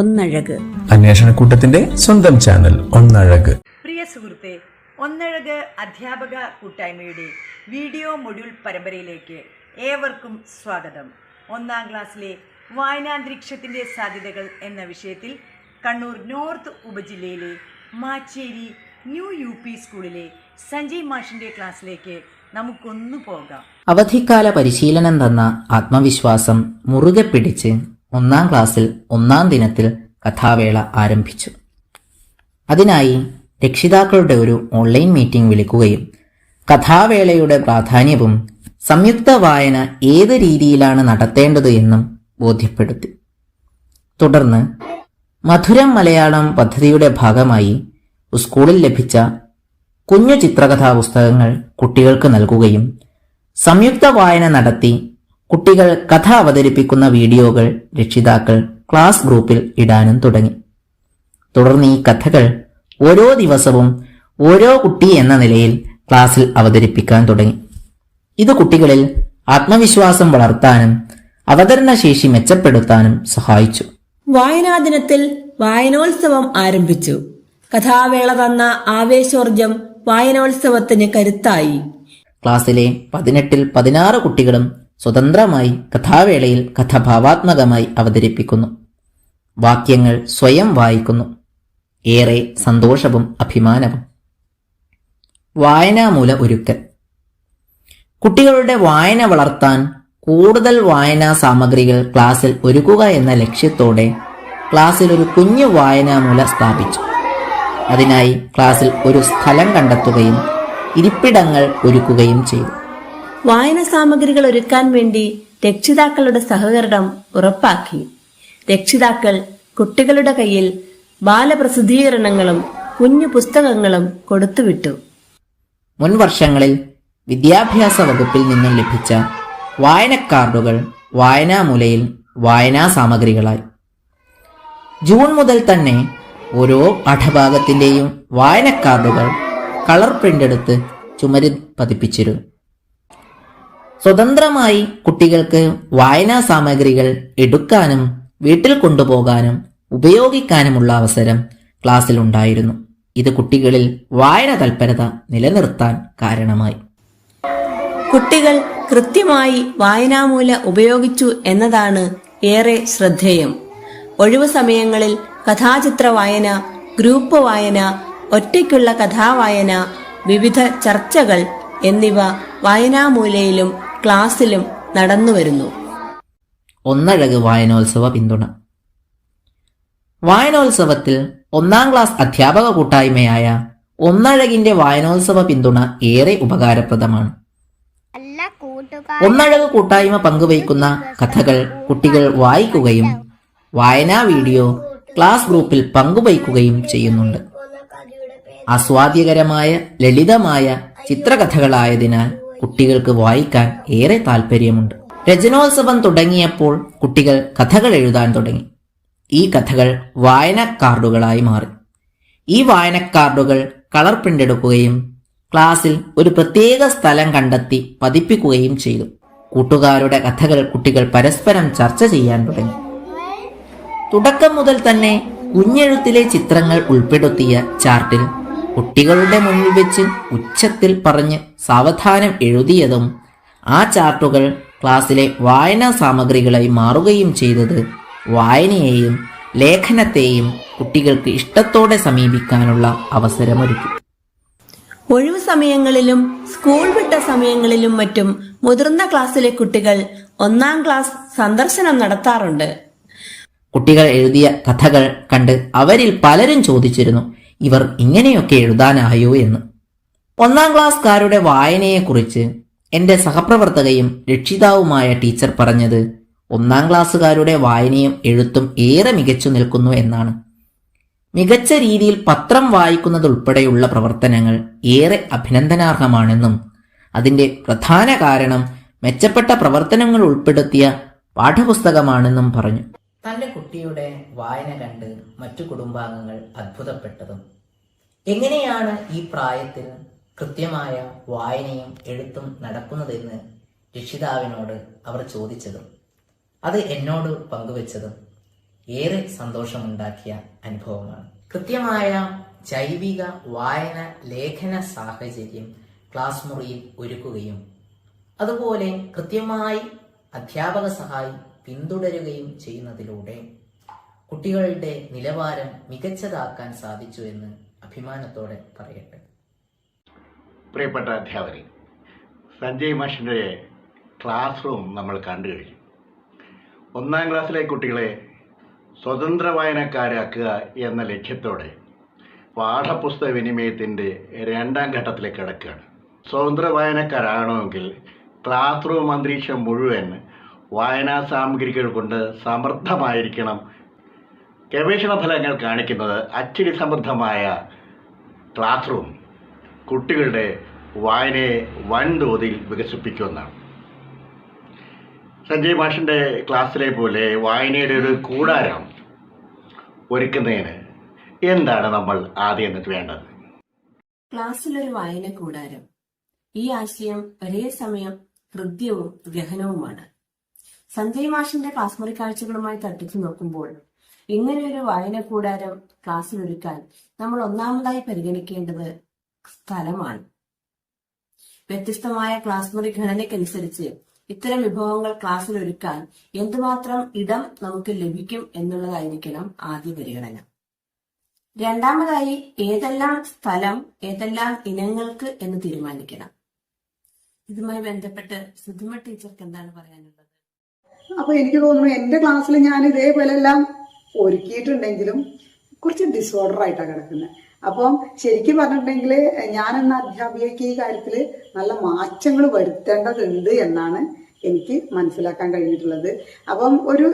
ഒന്നഴക്. അന്വേഷണ കൂട്ടത്തിന്റെ സ്വന്തം ചാനൽ ഒന്നഴക്. പ്രിയ സുഹൃത്തെ ഒന്നഴക് അധ്യാപക കൂട്ടായ്മയുടെ വീഡിയോ മൊഡ്യൂൾ പരമ്പരയിലേക്ക് ഏവർക്കും സ്വാഗതം. ഒന്നാം ക്ലാസ്സിലെ വായനാന്തരീക്ഷത്തിന്റെ സാധ്യതകൾ എന്ന വിഷയത്തിൽ കണ്ണൂർ നോർത്ത് ഉപജില്ലയിലെ മാച്ചേരി ന്യൂ യു പി സ്കൂളിലെ സഞ്ജയ് മാഷിന്റെ ക്ലാസ്സിലേക്ക് നമുക്കൊന്നു പോകാം. അവധിക്കാല പരിശീലനം തന്ന ആത്മവിശ്വാസം മുറുകെ പിടിച്ച് ഒന്നാം ക്ലാസ്സിൽ ഒന്നാം ദിനത്തിൽ കഥാവേള ആരംഭിച്ചു. അതിനായി രക്ഷിതാക്കളുടെ ഒരു ഓൺലൈൻ മീറ്റിംഗ് വിളിക്കുകയും കഥാവേളയുടെ പ്രാധാന്യവും സംയുക്ത വായന ഏത് രീതിയിലാണ് നടത്തേണ്ടത് എന്നും ബോധ്യപ്പെടുത്തി. തുടർന്ന് മധുരം മലയാളം പദ്ധതിയുടെ ഭാഗമായി സ്കൂളിൽ ലഭിച്ച കുഞ്ഞു ചിത്രകഥാ പുസ്തകങ്ങൾ കുട്ടികൾക്ക് നൽകുകയും സംയുക്ത വായന നടത്തി കുട്ടികൾ കഥ അവതരിപ്പിക്കുന്ന വീഡിയോകൾ രക്ഷിതാക്കൾ ക്ലാസ് ഗ്രൂപ്പിൽ ഇടാനും തുടങ്ങി. തുടർന്ന് ഈ കഥകൾ ഓരോ ദിവസവും ഓരോ കുട്ടി എന്ന നിലയിൽ ക്ലാസ്സിൽ അവതരിപ്പിക്കാൻ തുടങ്ങി. ഇത് കുട്ടികളിൽ ആത്മവിശ്വാസം വളർത്താനും അവതരണ ശേഷി മെച്ചപ്പെടുത്താനും സഹായിച്ചു. വായനാ ദിനത്തിൽ വായനോത്സവം ആരംഭിച്ചു. കഥാവേള തന്ന ആവേശോർജം വായനോത്സവത്തിന് കരുത്തായി. ക്ലാസ്സിലെ പതിനെട്ടിൽ പതിനാറ് കുട്ടികളും സ്വതന്ത്രമായി കഥാവേളയിൽ കഥാഭാവാത്മകമായി അവതരിപ്പിക്കുന്നു. വാക്യങ്ങൾ സ്വയം വായിക്കുന്നു. ഏറെ സന്തോഷവും അഭിമാനവും. വായനാമൂല ഒരുക്കൽ. കുട്ടികളുടെ വായന വളർത്താൻ കൂടുതൽ വായനാ സാമഗ്രികൾ ക്ലാസ്സിൽ ഒരുക്കുക എന്ന ലക്ഷ്യത്തോടെ ക്ലാസ്സിൽ ഒരു കുഞ്ഞു വായനാമൂല സ്ഥാപിച്ചു. അതിനായി ക്ലാസ്സിൽ ഒരു സ്ഥലം കണ്ടെത്തുകയും ഇരിപ്പിടങ്ങൾ ഒരുക്കുകയും ചെയ്തു. വായന സാമഗ്രികൾ ഒരുക്കാൻ വേണ്ടി രക്ഷിതാക്കളുടെ സഹകരണം ഉറപ്പാക്കി. രക്ഷിതാക്കൾ കുട്ടികളുടെ കയ്യിൽ ബാലപ്രസിദ്ധീകരണങ്ങളും കുഞ്ഞു പുസ്തകങ്ങളും കൊടുത്തുവിട്ടു. മുൻ വർഷങ്ങളിൽ വിദ്യാഭ്യാസ വകുപ്പിൽ നിന്നും ലഭിച്ച വായനക്കാർഡുകൾ വായനാമൂലയിൽ വായനാ സാമഗ്രികളായി ജൂൺ മുതൽ തന്നെ ഓരോ പാഠഭാഗത്തിന്റെയും വായനക്കാർഡുകൾ കളർ പ്രിന്റ് എടുത്ത് ചുമരിൽ പതിപ്പിച്ചിരുന്നു. സ്വതന്ത്രമായി കുട്ടികൾക്ക് വായനാ സാമഗ്രികൾ എടുക്കാനും വീട്ടിൽ കൊണ്ടുപോകാനും ഉപയോഗിക്കാനുമുള്ള അവസരം ക്ലാസ്സിൽ ഉണ്ടായിരുന്നു. ഇത് കുട്ടികളിൽ വായന തൽപരത നിലനിർത്താൻ കാരണമായി. കുട്ടികൾ കൃത്യമായി വായനാമൂല ഉപയോഗിച്ചു എന്നതാണ് ഏറെ ശ്രദ്ധേയം. ഒഴിവു സമയങ്ങളിൽ കഥാചിത്ര വായന ഗ്രൂപ്പ് വായന ഒറ്റയ്ക്കുള്ള കഥാവായന വിവിധ ചർച്ചകൾ എന്നിവ വായനാമൂലയിലും ക്ലാസ്സിലും നടന്നുവരുന്നു ഒന്നഴക് വായനോത്സവ പിന്തുണ. വായനോത്സവത്തിൽ ഒന്നാം ക്ലാസ് അധ്യാപക കൂട്ടായ്മയായ ഒന്നഴകിന്റെ വായനോത്സവ പിന്തുണ ഏറെ ഉപകാരപ്രദമാണ്. ഒന്നഴക് കൂട്ടായ്മ പങ്കുവയ്ക്കുന്ന കഥകൾ കുട്ടികൾ വായിക്കുകയും വായനാ വീഡിയോ ക്ലാസ് ഗ്രൂപ്പിൽ പങ്കുവയ്ക്കുകയും ചെയ്യുന്നുണ്ട്. ആസ്വാദ്യകരമായ ലളിതമായ ചിത്രകഥകളായതിനാൽ കുട്ടികൾക്ക് വായിക്കാൻ ഏറെ താല്പര്യമുണ്ട് രചനോത്സവം തുടങ്ങിയപ്പോൾ കുട്ടികൾ കഥകൾ എഴുതാൻ തുടങ്ങി. ഈ കഥകൾ വായന കാർഡുകളായി മാറി. ഈ വായന കാർഡുകൾ കളർ പ്രിന്റ് എടുക്കുകയും ക്ലാസ്സിൽ ഒരു പ്രത്യേക സ്ഥലം കണ്ടെത്തി പതിപ്പിക്കുകയും ചെയ്തു. കൂട്ടുകാരുടെ കഥകൾ കുട്ടികൾ പരസ്പരം ചർച്ച ചെയ്യാൻ തുടങ്ങി. തുടക്കം മുതൽ തന്നെ കുഞ്ഞെഴുത്തിലെ ചിത്രങ്ങൾ ഉൾപ്പെടുത്തിയ ചാർട്ടിൽ കുട്ടികളുടെ മുന്നിൽ വെച്ച് ഉച്ചത്തിൽ പറഞ്ഞ് സാവധാനം എഴുതിയതും ആ ചാർട്ടുകൾ ക്ലാസ്സിലെ വായനാ സാമഗ്രികളായി മാറുകയും ചെയ്തത് വായനയെയും ലേഖനത്തെയും കുട്ടികൾക്ക് ഇഷ്ടത്തോടെ സമീപിക്കാനുള്ള അവസരമൊരുക്കി. ഒഴിവു സമയങ്ങളിലും സ്കൂൾ വിട്ട സമയങ്ങളിലും മറ്റും മുതിർന്ന ക്ലാസ്സിലെ കുട്ടികൾ ഒന്നാം ക്ലാസ് സന്ദർശനം നടത്താറുണ്ട്. കുട്ടികൾ എഴുതിയ കഥകൾ കണ്ട് അവരിൽ പലരും ചോദിച്ചിരുന്നു ഇവർ ഇങ്ങനെയൊക്കെ എഴുതാനായോ എന്ന്. ഒന്നാം ക്ലാസ്കാരുടെ വായനയെക്കുറിച്ച് എന്റെ സഹപ്രവർത്തകയും രക്ഷിതാവുമായ ടീച്ചർ പറഞ്ഞത് ഒന്നാം ക്ലാസ്സുകാരുടെ വായനയും എഴുത്തും ഏറെ മികച്ചു നിൽക്കുന്നു എന്നാണ്. മികച്ച രീതിയിൽ പത്രം വായിക്കുന്നതുൾപ്പെടെയുള്ള പ്രവർത്തനങ്ങൾ ഏറെ അഭിനന്ദനാർഹമാണെന്നും അതിന്റെ പ്രധാന കാരണം മെച്ചപ്പെട്ട പ്രവർത്തനങ്ങൾ ഉൾപ്പെടുത്തിയ പാഠപുസ്തകമാണെന്നും പറഞ്ഞു. തന്റെ കുട്ടിയുടെ വായന കണ്ട് മറ്റു കുടുംബാംഗങ്ങൾ അത്ഭുതപ്പെട്ടതും. എങ്ങനെയാണ് ഈ പ്രായത്തിൽ കൃത്യമായ വായനയും എഴുത്തും നടക്കുന്നതെന്ന് രക്ഷിതാവിനോട് അവർ ചോദിച്ചതും അത് എന്നോട് പങ്കുവച്ചതും ഏറെ സന്തോഷമുണ്ടാക്കിയ അനുഭവമാണ്. കൃത്യമായ ജൈവിക വായന ലേഖന സാഹചര്യം ക്ലാസ് മുറിയിൽ ഒരുക്കുകയും അതുപോലെ കൃത്യമായി അധ്യാപക സഹായി പിന്തുടരുകയും ചെയ്യുന്നതിലൂടെ കുട്ടികളുടെ നിലവാരം മികച്ചതാക്കാൻ സാധിച്ചു എന്ന് അഭിമാനത്തോടെ പറയട്ടെ. പ്രിയപ്പെട്ട അധ്യാപകരെ സഞ്ജയ് മാഷിന്റെ ക്ലാസ് റൂം നമ്മൾ കണ്ടു കഴിഞ്ഞു. ഒന്നാം ക്ലാസ്സിലെ കുട്ടികളെ സ്വതന്ത്ര വായനക്കാരാക്കുക എന്ന ലക്ഷ്യത്തോടെ പാഠപുസ്തക വിനിമയത്തിന്റെ രണ്ടാം ഘട്ടത്തിലേക്ക് കിടക്കുകയാണ്. സ്വതന്ത്ര വായനക്കാരാകണമെങ്കിൽ ക്ലാസ് റൂം അന്തരീക്ഷം മുഴുവൻ വായനാ സാമഗ്രികൾ കൊണ്ട് സമൃദ്ധമായിരിക്കണം ഗവേഷണ ഫലങ്ങൾ കാണിക്കുന്നത് അച്ചടി സമൃദ്ധമായ ക്ലാസ് റൂം കുട്ടികളുടെ വായനയെ വൻതോതിൽ വികസിപ്പിക്കുമെന്നാണ്. സഞ്ജയ് മാഷിന്റെ ക്ലാസ്സിലെ പോലെ വായനയുടെ ഒരു കൂടാരം ഒരുക്കുന്നതിന് എന്താണ് നമ്മൾ ആദ്യം വേണ്ടത്? ക്ലാസ്സിലൊരു വായന കൂടാരം. ഈ ആശയം ഒരേ സമയം ഹൃദ്യവും ഗഹനവുമാണ്. സഞ്ജയ് മാഷിന്റെ ക്ലാസ് മുറി കാഴ്ചകളുമായി തട്ടിച്ചു നോക്കുമ്പോൾ ഇങ്ങനെയൊരു വായന കൂടാരം ക്ലാസ്സിലൊരുക്കാൻ നമ്മൾ ഒന്നാമതായി പരിഗണിക്കേണ്ടത് സ്ഥലമാണ്. വ്യത്യസ്തമായ ക്ലാസ് മുറി ഘടനയ്ക്കനുസരിച്ച് ഇത്തരം വിഭവങ്ങൾ ക്ലാസ്സിൽ ഒരുക്കാൻ എന്തുമാത്രം ഇടം നമുക്ക് ലഭിക്കും എന്നുള്ളതായിരിക്കണം ആദ്യ പരിഗണന. രണ്ടാമതായി ഏതെല്ലാം സ്ഥലം ഏതെല്ലാം ഇനങ്ങൾക്ക് എന്ന് തീരുമാനിക്കണം. ഇതുമായി ബന്ധപ്പെട്ട് സുധിമ ടീച്ചർക്ക് എന്താണ് പറയാനുള്ളത്? അപ്പൊ എനിക്ക് തോന്നുന്നു എന്റെ ക്ലാസ്സിൽ ഞാൻ ഇതേപോലെ എല്ലാം ഒരുക്കിയിട്ടുണ്ടെങ്കിലും കുറച്ച് ഡിസോർഡർ ആയിട്ടാണ് കിടക്കുന്നത് അപ്പം ശരിക്കും പറഞ്ഞിട്ടുണ്ടെങ്കിൽ ഞാൻ എന്ന അധ്യാപികയ്ക്ക് ഈ കാര്യത്തിൽ നല്ല മാറ്റങ്ങൾ വരുത്തേണ്ടതുണ്ട് എന്നാണ് എനിക്ക് മനസ്സിലാക്കാൻ കഴിഞ്ഞിട്ടുള്ളത്. അപ്പം ഒരു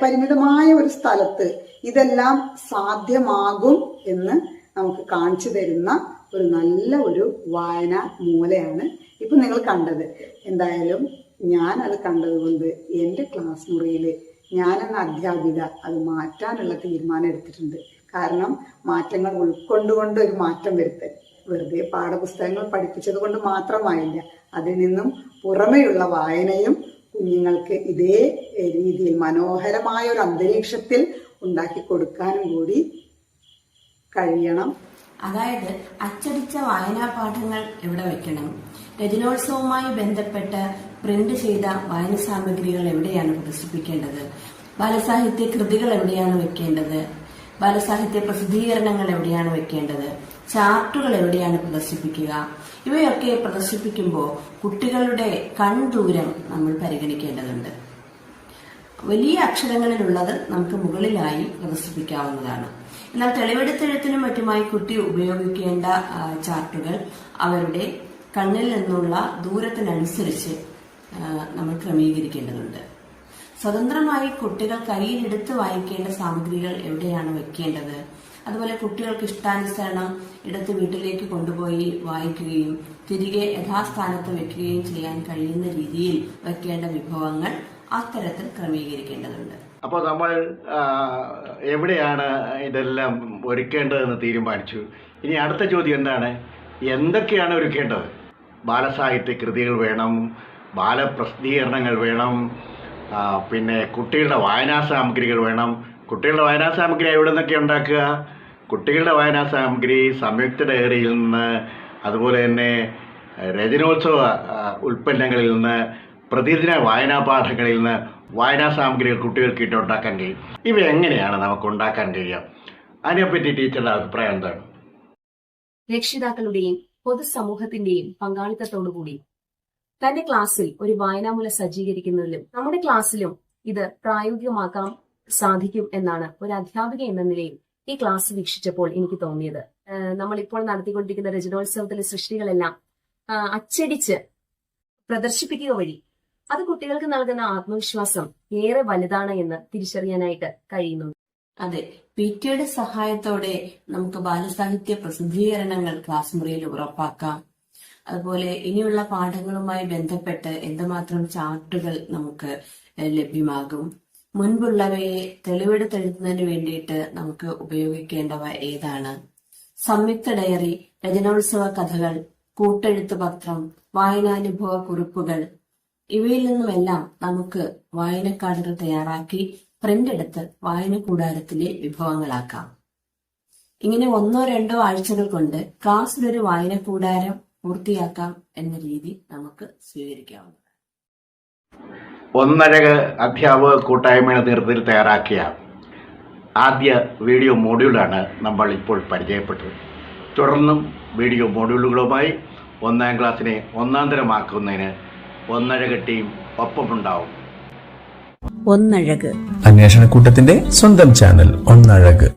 പരിമിതമായ ഒരു സ്ഥലത്ത് ഇതെല്ലാം സാധ്യമാകും എന്ന് നമുക്ക് കാണിച്ചു തരുന്ന ഒരു നല്ല ഒരു വായന മൂലയാണ് ഇപ്പൊ നിങ്ങൾ കണ്ടത്. എന്തായാലും ഞാൻ അത് കണ്ടതുകൊണ്ട് എന്റെ ക്ലാസ് മുറിയിൽ ഞാനെന്ന അധ്യാപിക അത് മാറ്റാനുള്ള തീരുമാനം എടുത്തിട്ടുണ്ട്. കാരണം മാറ്റങ്ങൾ ഉൾക്കൊണ്ടുകൊണ്ട് ഒരു മാറ്റം വരുത്തൽ. വെറുതെ പാഠപുസ്തകങ്ങൾ പഠിപ്പിച്ചത് കൊണ്ട് മാത്രമായില്ല അതിൽ നിന്നും പുറമെയുള്ള വായനയും കുഞ്ഞുങ്ങൾക്ക് ഇതേ രീതിയിൽ മനോഹരമായ ഒരു അന്തരീക്ഷത്തിൽ ഉണ്ടാക്കി കൊടുക്കാനും കൂടി കഴിയണം. അതായത് അച്ചടിച്ച വായനാ പാഠങ്ങൾ എവിടെ വെക്കണം? രചനോത്സവവുമായി ബന്ധപ്പെട്ട് പ്രിന്റ് ചെയ്ത വായന സാമഗ്രികൾ എവിടെയാണ് പ്രദർശിപ്പിക്കേണ്ടത്? ബാലസാഹിത്യ കൃതികൾ എവിടെയാണ് വെക്കേണ്ടത്? ബാലസാഹിത്യ പ്രസിദ്ധീകരണങ്ങൾ എവിടെയാണ് വെക്കേണ്ടത്? ചാർട്ടുകൾ എവിടെയാണ് പ്രദർശിപ്പിക്കുക? ഇവയൊക്കെ പ്രദർശിപ്പിക്കുമ്പോൾ കുട്ടികളുടെ കൺദൂരം നമ്മൾ പരിഗണിക്കേണ്ടതുണ്ട്. വലിയ അക്ഷരങ്ങളിലുള്ളത് നമുക്ക് മുകളിലായി പ്രദർശിപ്പിക്കാവുന്നതാണ്. എന്നാൽ തെളിവെടുത്തെഴുത്തിനും മറ്റുമായി കുട്ടി ഉപയോഗിക്കേണ്ട ചാർട്ടുകൾ അവരുടെ കണ്ണിൽ നിന്നുള്ള ദൂരത്തിനനുസരിച്ച് നമ്മൾ ക്രമീകരിക്കേണ്ടതുണ്ട്. സ്വതന്ത്രമായി കുട്ടികൾ കയ്യിലെടുത്ത് വായിക്കേണ്ട സാമഗ്രികൾ എവിടെയാണ് വെക്കേണ്ടത്? അതുപോലെ കുട്ടികൾക്ക് ഇഷ്ടാനുസരണം എടുത്ത് വീട്ടിലേക്ക് കൊണ്ടുപോയി വായിക്കുകയും തിരികെ യഥാസ്ഥാനത്ത് വെക്കുകയും ചെയ്യാൻ കഴിയുന്ന രീതിയിൽ വെക്കേണ്ട വിഭവങ്ങൾ അത്തരത്തിൽ ക്രമീകരിക്കേണ്ടതുണ്ട്. അപ്പോൾ നമ്മൾ എവിടെയാണ് ഇതെല്ലാം ഒരുക്കേണ്ടതെന്ന് തീരുമാനിച്ചു? ഇനി അടുത്ത ചോദ്യം എന്താണ്? എന്തൊക്കെയാണ് ഒരുക്കേണ്ടത്? ബാലസാഹിത്യ കൃതികൾ വേണം ബാലപ്രസിദ്ധീകരണങ്ങൾ വേണം പിന്നെ കുട്ടികളുടെ വായനാ സാമഗ്രികൾ വേണം. കുട്ടികളുടെ വായനാ സാമഗ്രി എവിടെ നിന്നൊക്കെ ഉണ്ടാക്കുക? കുട്ടികളുടെ വായനാ സാമഗ്രി സംയുക്ത ഡയറിയിൽ നിന്ന് അതുപോലെ തന്നെ രചനോത്സവ ഉൽപ്പന്നങ്ങളിൽ നിന്ന് പ്രതിദിന വായനാ പാഠങ്ങളിൽ നിന്ന് വായനാ സാമഗ്രികൾ കുട്ടികൾക്ക് ഇട്ട് ഉണ്ടാക്കാൻ കഴിയും. ഇവ എങ്ങനെയാണ് നമുക്ക് ഉണ്ടാക്കാൻ കഴിയുക? അതിനെപ്പറ്റി ടീച്ചറുടെ അഭിപ്രായം എന്താണ്? രക്ഷിതാക്കളുടെയും പൊതുസമൂഹത്തിന്റെയും പങ്കാളിത്തത്തോടുകൂടി തന്റെ ക്ലാസ്സിൽ ഒരു വായനാമൂല സജ്ജീകരിക്കുന്നതിലും നമ്മുടെ ക്ലാസ്സിലും ഇത് പ്രായോഗികമാക്കാൻ സാധിക്കും എന്നാണ് ഒരു അധ്യാപിക എന്ന നിലയിൽ ഈ ക്ലാസ് വീക്ഷിച്ചപ്പോൾ എനിക്ക് തോന്നിയത്. നമ്മളിപ്പോൾ നടത്തിക്കൊണ്ടിരിക്കുന്ന രചനോത്സവത്തിലെ സൃഷ്ടികളെല്ലാം അച്ചടിച്ച് പ്രദർശിപ്പിക്കുക വഴി അത് കുട്ടികൾക്ക് നൽകുന്ന ആത്മവിശ്വാസം ഏറെ വലുതാണ് എന്ന് തിരിച്ചറിയാനായിട്ട് കഴിയുന്നു. അതെ പി ടിയുടെ സഹായത്തോടെ നമുക്ക് ബാലസാഹിത്യ പ്രസിദ്ധീകരണങ്ങൾ ക്ലാസ് മുറിയിൽ ഉറപ്പാക്കാം. അതുപോലെ ഇനിയുള്ള പാഠങ്ങളുമായി ബന്ധപ്പെട്ട് എന്തുമാത്രം ചാർട്ടുകൾ നമുക്ക് ലഭ്യമാകും. മുൻപുള്ളവയെ തെളിവെടുത്തെഴുതുന്നതിന് വേണ്ടിയിട്ട് നമുക്ക് ഉപയോഗിക്കേണ്ടവ ഏതാണ്? സംയുക്ത ഡയറി രചനോത്സവ കഥകൾ കൂട്ടെഴുത്ത് പത്രം വായനാനുഭവ കുറിപ്പുകൾ. ഇവയിൽ നിന്നുമെല്ലാം നമുക്ക് വായനക്കാർഡുകൾ തയ്യാറാക്കി പ്രിന്റ് എടുത്ത് വായന കൂടാരത്തിലെ വിഭവങ്ങളാക്കാം. ഇങ്ങനെ ഒന്നോ രണ്ടോ ആഴ്ചകൾ കൊണ്ട് ക്ലാസ്സിലൊരു വായന കൂടാരം പൂർത്തിയാക്കാം എന്ന രീതി നമുക്ക് സ്വീകരിക്കാവുന്നതാണ്. ഒന്നര അധ്യാപക കൂട്ടായ്മയുടെ നേതൃത്വത്തിൽ തയ്യാറാക്കിയ ആദ്യ വീഡിയോ മോഡ്യൂളാണ് നമ്മൾ ഇപ്പോൾ പരിചയപ്പെട്ടത്. തുടർന്നും വീഡിയോ മോഡ്യൂളുകളുമായി ഒന്നാം ക്ലാസ്സിനെ ഒന്നാം തരമാക്കുന്നതിന് ഒന്നഴക ടീം ഒപ്പമുണ്ടാവും. ഒന്നഴക്. അന്വേഷണ കൂട്ടത്തിന്റെ സ്വന്തം ചാനൽ ഒന്നഴക്.